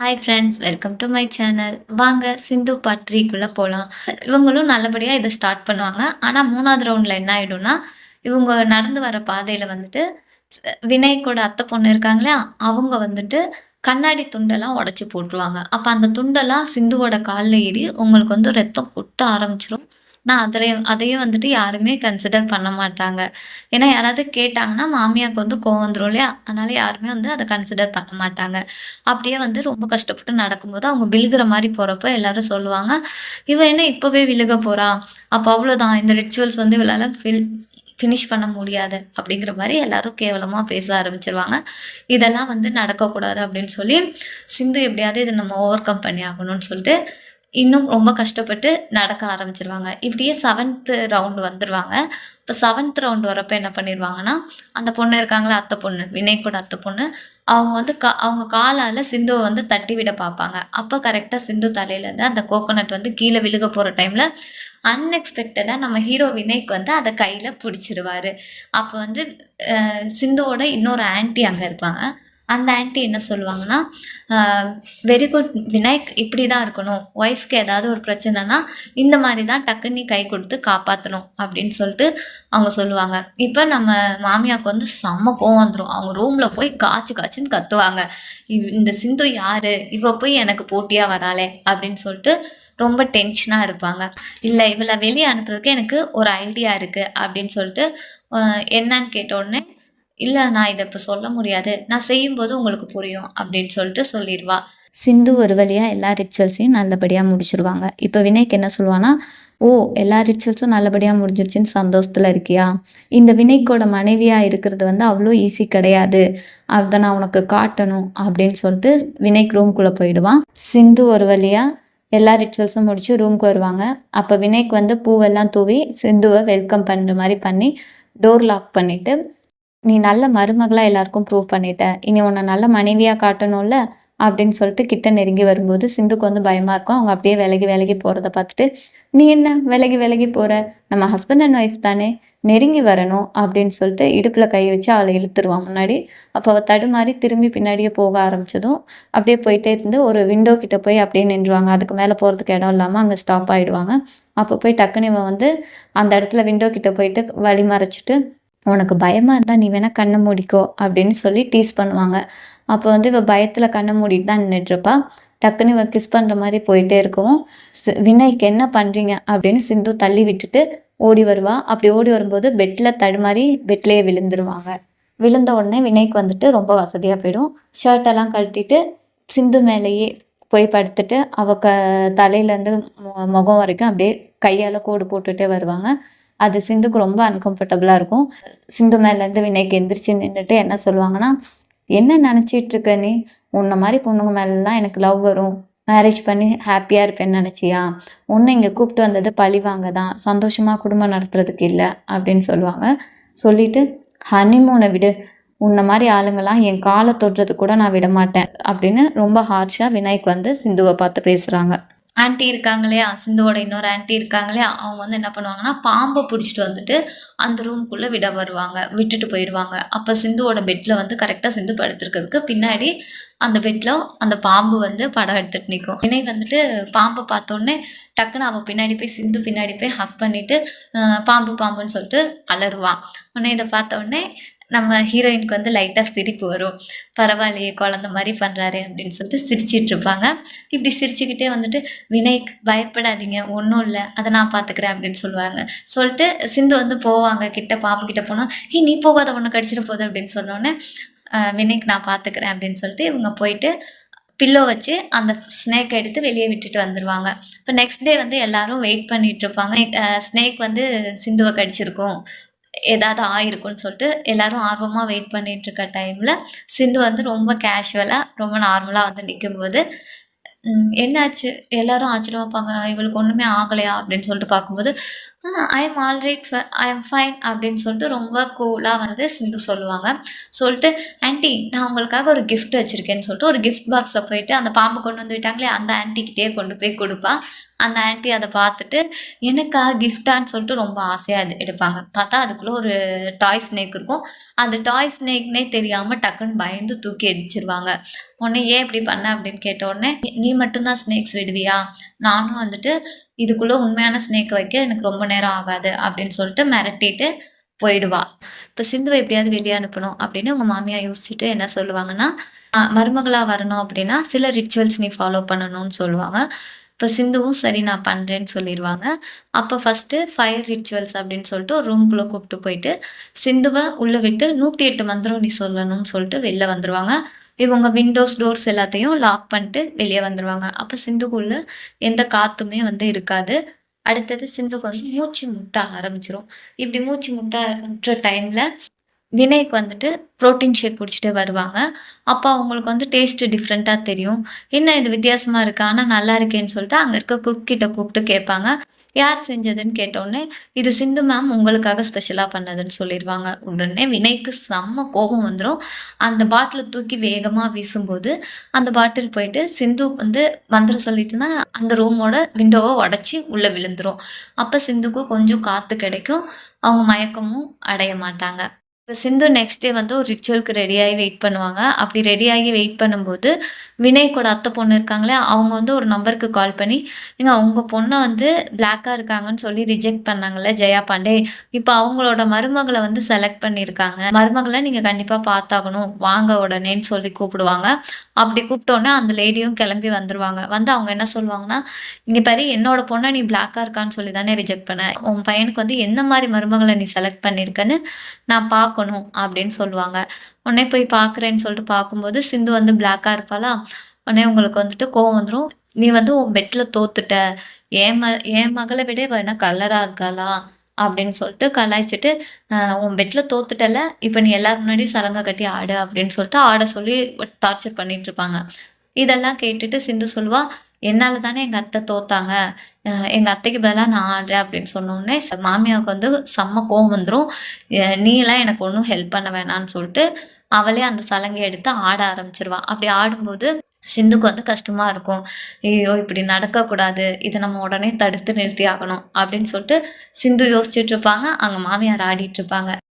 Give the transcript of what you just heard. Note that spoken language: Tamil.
Hi friends welcome to my channel வாங்க சிந்து பார்ட் த்ரீக்குள்ளே போகலாம் இவங்களும் நல்லபடியாக இதை ஸ்டார்ட் பண்ணுவாங்க. ஆனால் மூணாவது ரவுண்டில் என்ன ஆகிடும்னா இவங்க நடந்து வர பாதையில் வந்துட்டு ஸ்- அத்தை பொண்ணு இருக்காங்களே அவங்க வந்துட்டு கண்ணாடி துண்டெல்லாம் உடச்சி போட்டுருவாங்க. அப்போ அந்த துண்டெல்லாம் சிந்துவோட காலில் ஏறி உங்களுக்கு வந்து ரத்தம் கொட்ட ஆரம்பிச்சிடும் நான் அதில் அதையும் வந்துட்டு யாருமே கன்சிடர் பண்ண மாட்டாங்க. ஏன்னா யாராவது கேட்டாங்கன்னா மாமியாவுக்கு வந்து கோவம் வந்துடும் இல்லையா? அதனால யாருமே வந்து அதை கன்சிடர் பண்ண மாட்டாங்க. அப்படியே வந்து ரொம்ப கஷ்டப்பட்டு நடக்கும்போது அவங்க விழுகிற மாதிரி போகிறப்ப எல்லாரும் சொல்லுவாங்க இவன் என்ன இப்போவே விழுக போகிறா அப்போ அவ்வளோதான் இந்த ரிச்சுவல்ஸ் வந்து இவளால் ஃபில் ஃபினிஷ் பண்ண முடியாது. அப்படிங்கிற மாதிரி எல்லாரும் கேவலமாக பேச ஆரம்பிச்சிருவாங்க. இதெல்லாம் வந்து நடக்கக்கூடாது அப்படின்னு சொல்லி சிந்து எப்படியாவது இதை நம்ம ஓவர் கம் பண்ணி ஆகணும்னு சொல்லிட்டு இன்னும் ரொம்ப கஷ்டப்பட்டு நடக்க ஆரம்பிச்சிருவாங்க. இப்படியே செவன்த்து ரவுண்டு வந்துடுவாங்க இப்போ செவன்த் ரவுண்டு வரப்போ என்ன பண்ணிடுவாங்கன்னா அந்த பொண்ணு இருக்காங்களா அத்தை பொண்ணு வினய்கோட அத்தை பொண்ணு அவங்க வந்து கா அவங்க காலால் சிந்துவை வந்து தட்டி விட பார்ப்பாங்க. அப்போ கரெக்டாக சிந்து தலையிலேருந்து அந்த கோகோனட் வந்து கீழே விழுக போகிற டைமில் அன்எக்ஸ்பெக்டடாக நம்ம ஹீரோ வினய்க்கு வந்து அதை கையில் பிடிச்சிருவார். அப்போ வந்து சிந்துவோட இன்னொரு ஆன்ட்டி அங்கே இருப்பாங்க. அந்த ஆண்டி என்ன சொல்லுவாங்கன்னா வெரி குட் விநாயக் இப்படி தான் இருக்கணும். ஒய்ஃப்க்கு ஏதாவது ஒரு பிரச்சனைனா இந்த மாதிரி தான் டக்குன்னு நீ கை கொடுத்து காப்பாற்றணும் அப்படின்னு சொல்லிட்டு அவங்க சொல்லுவாங்க. இப்போ நம்ம மாமியாவுக்கு வந்து செம்ம கோவம் வந்துடும் அவங்க ரூமில் போய் காய்ச்சி காய்ச்சின்னு கத்துவாங்க. இவ் இந்த சிந்து யாரு? இவள் போய் எனக்கு போட்டியாக வராளே? அப்படின்னு சொல்லிட்டு ரொம்ப டென்ஷனாக இருப்பாங்க. இல்லை இவளை வெளியே அனுப்புறதுக்கு எனக்கு ஒரு ஐடியா இருக்குது அப்படின்னு சொல்லிட்டு என்னன்னு கேட்ட உடனே இல்லை நான் இதை இப்போ சொல்ல முடியாது. நான் செய்யும்போது உங்களுக்கு புரியும் அப்படின்னு சொல்லிட்டு சொல்லிடுவா. சிந்து ஒரு வழியாக எல்லா ரிச்சுவல்ஸையும் நல்லபடியாக முடிச்சிருவாங்க. இப்போ வினய்க்கு என்ன சொல்லுவான்னா ஓ எல்லா ரிச்சுவல்ஸும் நல்லபடியாக முடிஞ்சிருச்சுன்னு சந்தோஷத்தில் இருக்கியா? இந்த வினைக்கோட மனைவியாக இருக்கிறது வந்து அவ்வளோ ஈஸி கிடையாது. அதை நான் உனக்கு காட்டணும் அப்படின்னு சொல்லிட்டு வினைக் ரூம்குள்ளே போயிடுவான் சிந்து ஒரு வழியாக எல்லா ரிச்சுவல்ஸும் முடித்து ரூம்க்கு வருவாங்க. அப்போ வினய்க்கு வந்து பூவெல்லாம் தூவி சிந்துவை வெல்கம் பண்ணுற மாதிரி பண்ணி டோர் லாக் பண்ணிவிட்டு நீ நல்ல மருமகளாக எல்லாருக்கும் ப்ரூவ் பண்ணிட்ட. இனி உன்னை நல்ல மனைவியாக காட்டணும்ல? அப்படின்னு சொல்லிட்டு கிட்ட நெருங்கி வரும்போது சிந்துக்கு வந்து பயமாக இருக்கும். அவங்க அப்படியே விலகி விலகி போகிறத பார்த்துட்டு நீ என்ன? விலகி விலகி போகிற நம்ம ஹஸ்பண்ட் அண்ட் ஒய்ஃப் தானே? நெருங்கி வரணும். அப்படின்னு சொல்லிட்டு இடுப்பில் கை வச்சு அவளை இழுத்துருவான் முன்னாடி. அப்போ அவள் தடுமாறி திரும்பி பின்னாடியே போக ஆரம்பித்ததும் அப்படியே போயிட்டே இருந்து ஒரு விண்டோ கிட்ட போய் அப்படியே நின்றுவாங்க. அதுக்கு மேலே போகிறதுக்கு இடம் இல்லாமல் அங்கே ஸ்டாப் ஆகிடுவாங்க அப்போ போய் டக்குன்னு இவன் வந்து அந்த இடத்துல விண்டோ கிட்டே போயிட்டு வழி மறைச்சிட்டு உனக்கு பயமாக இருந்தால் நீ வேணால் கண்ணை மூடிக்கோ அப்படின்னு சொல்லி டீஸ் பண்ணுவாங்க. அப்போ வந்து இவள் பயத்தில் கண்ணை மூடிட்டு தான் நின்றுட்டுருப்பா டக்குன்னு இவள் கிஸ் பண்ணுற மாதிரி போயிட்டே இருக்கவும் வினய்க்கு என்ன பண்ணுறீங்க அப்படின்னு சிந்து தள்ளி விட்டுட்டு ஓடி வருவா. அப்படி ஓடி வரும்போது பெட்டில் தடுமாறி பெட்லேயே விழுந்துருவாங்க. விழுந்த உடனே வினய்க்கு வந்துட்டு ரொம்ப வசதியாக போயிடும். ஷர்ட்டெல்லாம் கழட்டிட்டு சிந்து மேலேயே போய் படுத்துட்டு அவ க தலையிலேருந்து முகம் வரைக்கும் அப்படியே கையால் கோடு போட்டுகிட்டே வருவாங்க. அது சிந்துக்கு ரொம்ப அன்கம்ஃபர்டபுளாக இருக்கும். சிந்து மேலேருந்து வினைக்கு எந்திரிச்சு நின்றுட்டு என்ன சொல்லுவாங்கன்னா என்ன நினச்சிட்டு இருக்க நீ? உன்னை மாதிரி பொண்ணுங்க மேலெலாம் எனக்கு லவ் வரும். மேரேஜ் பண்ணி ஹாப்பியாக இருப்பேன்னு நினச்சியா? உன்னை இங்கே கூப்பிட்டு வந்தது பழி வாங்க தான் சந்தோஷமாக குடும்பம் நடத்துறதுக்கு இல்லை. அப்படின்னு சொல்லுவாங்க. சொல்லிட்டு ஹனிமூனை விடு. உன்னை மாதிரி ஆளுங்களாம் என் காலை தொடுறது கூட நான் விட மாட்டேன் அப்படின்னு ரொம்ப ஹார்ஷாக விநாயக் வந்து சிந்துவை பார்த்து பேசுகிறாங்க ஆன்ட்டி இருக்காங்க இல்லையா சிந்துவோட இன்னொரு ஆன்ட்டி இருக்காங்க இல்லையா அவங்க வந்து என்ன பண்ணுவாங்கன்னா பாம்பை பிடிச்சிட்டு வந்துட்டு அந்த ரூம்குள்ளே விட வருவாங்க விட்டுட்டு போயிடுவாங்க. அப்போ சிந்துவோட பெட்டில் வந்து கரெக்டாக சிந்து படுத்துருக்கிறதுக்கு பின்னாடி அந்த பெட்டில் அந்த பாம்பு வந்து படம் எடுத்துகிட்டு நிற்கும் வினய் வந்துட்டு பாம்பை பார்த்தோன்னே டக்குன்னு அவள் பின்னாடி போய் சிந்து பின்னாடி போய் ஹக் பண்ணிவிட்டு பாம்பு பாம்புன்னு சொல்லிட்டு அலறுவான் உடனே இதை பார்த்த உடனே நம்ம ஹீரோயினுக்கு வந்து லைட்டாக சிரிப்பு வரும். பரவாயில்லையே குழந்த மாதிரி பண்ணுறாரு அப்படின்னு சொல்லிட்டு சிரிச்சிட்டு இருப்பாங்க. இப்படி சிரிச்சுக்கிட்டே வந்துட்டு வினய்க் பயப்படாதீங்க ஒன்றும் இல்லை அதை நான் பார்த்துக்கிறேன் அப்படின்னு சொல்லுவாங்க. சொல்லிட்டு சிந்து வந்து போவாங்க கிட்ட பாம்பு கிட்ட போனால் ஏய் நீ போகாத ஒன்று கடிச்சிட போகுது அப்படின்னு சொன்னோடனே வினய்க் நான் பார்த்துக்கிறேன் அப்படின்னு சொல்லிட்டு இவங்க போயிட்டு பில்லோ வச்சு அந்த ஸ்னேக் எடுத்து வெளியே விட்டுட்டு வந்துடுவாங்க இப்போ நெக்ஸ்ட் டே வந்து எல்லாரும் வெயிட் பண்ணிகிட்ருப்பாங்க ஸ்னேக் வந்து சிந்துவை கடிச்சிருக்கும் ஏதாவது ஆயிருக்கும்னு சொல்லிட்டு எல்லோரும் ஆர்வமாக வெயிட் பண்ணிகிட்ருக்க டைமில் சிந்து வந்து ரொம்ப கேஷுவலாக ரொம்ப நார்மலாக வந்து நிற்கும்போது என்னாச்சு? எல்லாரும் ஆச்சரியமாக பார்ப்பாங்க இவளுக்கு ஒன்றுமே ஆகலையா? அப்படின்னு சொல்லிட்டு பார்க்கும்போது I am alright I am fine அப்படின்னு சொல்லிட்டு ரொம்ப கூலாக வந்து சிந்து சொல்லுவாங்க. சொல்லிட்டு ஆன்ட்டி நான் உங்களுக்காக ஒரு கிஃப்ட் வச்சுருக்கேன்னு சொல்லிட்டு ஒரு கிஃப்ட் பாக்ஸை போயிட்டு அந்த பாம்பு கொண்டு வந்து விட்டாங்களே அந்த ஆன்ட்டிக்கிட்டே கொண்டு போய் கொடுப்பா. அந்த ஆன்ட்டி அதை பார்த்துட்டு எனக்கா கிஃப்டான்னு சொல்லிட்டு ரொம்ப ஆசையாக இது எடுப்பாங்க. பார்த்தா அதுக்குள்ளே ஒரு டாய் ஸ்னேக் இருக்கும். அந்த டாய் ஸ்னேக்னே தெரியாமல் டக்குன்னு பயந்து தூக்கி அடிச்சிருவாங்க உடனே ஏன் இப்படி பண்ண அப்படின்னு கேட்ட உடனே "நீ- நீ மட்டும்தான் ஸ்னேக்ஸ் விடுவியா? நானும் வந்துட்டு இதுக்குள்ளே உண்மையான ஸ்னேக் வைக்க எனக்கு ரொம்ப நேரம் ஆகாது அப்படின்னு சொல்லிட்டு மிரட்டிட்டு போயிடுவா. இப்போ சிந்துவை எப்படியாவது வெளியே அனுப்பணும் அப்படின்னு உங்கள் மாமியார் யோசிச்சுட்டு என்ன சொல்லுவாங்கன்னா மருமகளாக வரணும் அப்படின்னா சில ரிச்சுவல்ஸ் நீ ஃபாலோ பண்ணணும்னு சொல்லுவாங்க. இப்போ சிந்துவும் சரி நான் பண்ணுறேன்னு சொல்லிடுவாங்க. அப்போ ஃபஸ்ட்டு ஃபயர் ரிச்சுவல்ஸ் அப்படின்னு சொல்லிட்டு ஒரு ரூம்குள்ளே கூப்பிட்டு போயிட்டு சிந்துவை உள்ளே விட்டு நூற்றி எட்டு மந்திரம் நீ சொல்லணும்னு சொல்லிட்டு வெளில வந்துடுவாங்க இவங்க விண்டோஸ் டோர்ஸ் எல்லாத்தையும் லாக் பண்ணிட்டு வெளியே வந்துடுவாங்க அப்போ சிந்துக்குள்ள எந்த காற்றுமே வந்து இருக்காது. அடுத்தது சிந்துக்கு வந்து மூச்சு முட்ட ஆரம்பிச்சிரும். இப்படி மூச்சு முட்ட முட்டுற டைமில் வினய்க்கு வந்துட்டு ப்ரோட்டீன் ஷேக் குடிச்சிட்டு வருவாங்க. அப்போ அவங்களுக்கு வந்து டேஸ்ட்டு டிஃப்ரெண்ட்டாக தெரியும். என்ன இது வித்தியாசமாக இருக்கு? ஆனால் நல்லா இருக்கேன்னு சொல்லிட்டு அங்கே இருக்க குக் கிட்ட கூப்பிட்டு கேட்பாங்க. யார் செஞ்சதுன்னு கேட்டோடனே இது சிந்து மேம் உங்களுக்காக ஸ்பெஷலாக பண்ணதுன்னு சொல்லிடுவாங்க உடனே வினய்க்கு செம்ம கோபம் வந்துடும் அந்த பாட்டிலை தூக்கி வேகமாக வீசும்போது அந்த பாட்டில் போயிட்டு சிந்து வந்து மந்திரம் சொல்லிட்டுனா அந்த ரூமோட விண்டோவை உடச்சி உள்ளே விழுந்துடும் அப்போ சிந்துக்கும் கொஞ்சம் காற்று கிடைக்கும். அவங்க மயக்கமும் அடைய மாட்டாங்க. இப்போ சிந்து நெக்ஸ்ட் டே வந்து ஒரு ரிச்சுவலுக்கு ரெடியாகி வெயிட் பண்ணுவாங்க. அப்படி ரெடியாகி வெயிட் பண்ணும்போது வினய்க்கோட அத்தை பொண்ணு இருக்காங்களே அவங்க வந்து ஒரு நம்பருக்கு கால் பண்ணி ஏங்க உங்கள் பொண்ணை வந்து பிளாக்காக இருக்காங்கன்னு சொல்லி ரிஜெக்ட் பண்ணாங்கல்ல ஜெயா பாண்டே. இப்போ அவங்களோட மருமகளை வந்து செலக்ட் பண்ணியிருக்காங்க. மருமகளை நீங்கள் கண்டிப்பாக பார்த்தாகணும். வாங்க உடனேன்னு சொல்லி கூப்பிடுவாங்க. அப்படி கூப்பிட்டோன்னே அந்த லேடியும் கிளம்பி வந்துருவாங்க. வந்து அவங்க என்ன சொல்லுவாங்கன்னா இங்கே பாரு என்னோட பொண்ணை நீ பிளாக்காக இருக்கான்னு சொல்லி தானே ரிஜெக்ட் பண்ண. உன் பையனுக்கு வந்து என்ன மாதிரி மருமகளை நீ செலக்ட் பண்ணியிருக்கன்னு நான் பார்க்கணும். அப்படின்னு சொல்லுவாங்க. உடனே போய் பார்க்குறேன்னு சொல்லிட்டு பார்க்கும்போது சிந்து வந்து பிளாக்காக இருப்பாளா? உடனே உங்களுக்கு வந்துட்டு கோவம் வந்துடும் நீ வந்து உன் பெட்டில் தோத்துட்ட. என் ம என் மகளை விட இவ என்ன கலராக இருக்காளா? அப்படின்னு சொல்லிட்டு கலாய்ச்சிட்டு உன் பெட்டில் தோத்துட்டல. இப்போ நீ எல்லாரும் முன்னாடி சலங்கை கட்டி ஆடு அப்படின்னு சொல்லிட்டு ஆட சொல்லி டார்ச்சர் பண்ணிட்டு இருப்பாங்க. இதெல்லாம் கேட்டுட்டு சிந்து சொல்லுவா என்னால் தானே எங்கள் அத்தை தோத்தாங்க. எங்கள் அத்தைக்கு பதிலாக நான் ஆடுறேன் அப்படின்னு சொன்னோடனே மாமியாவுக்கு வந்து செம்ம கோவம் வந்துடும் நீலாம் எனக்கு ஒன்றும் ஹெல்ப் பண்ண வேணாம்னு சொல்லிட்டு அவளே அந்த சலங்கை எடுத்து ஆட ஆரம்பிச்சிருவா. அப்படி ஆடும்போது சிந்துக்கு வந்து கஷ்டமாக இருக்கும். ஐயோ இப்படி நடக்கக்கூடாது. இதை நம்ம உடனே தடுத்து நிறுத்தி ஆகணும் அப்படின்னு சொல்லிட்டு சிந்து யோசிச்சுட்டு இருப்பாங்க. அங்கே மாமியார் ஆடிட்டு இருப்பாங்க.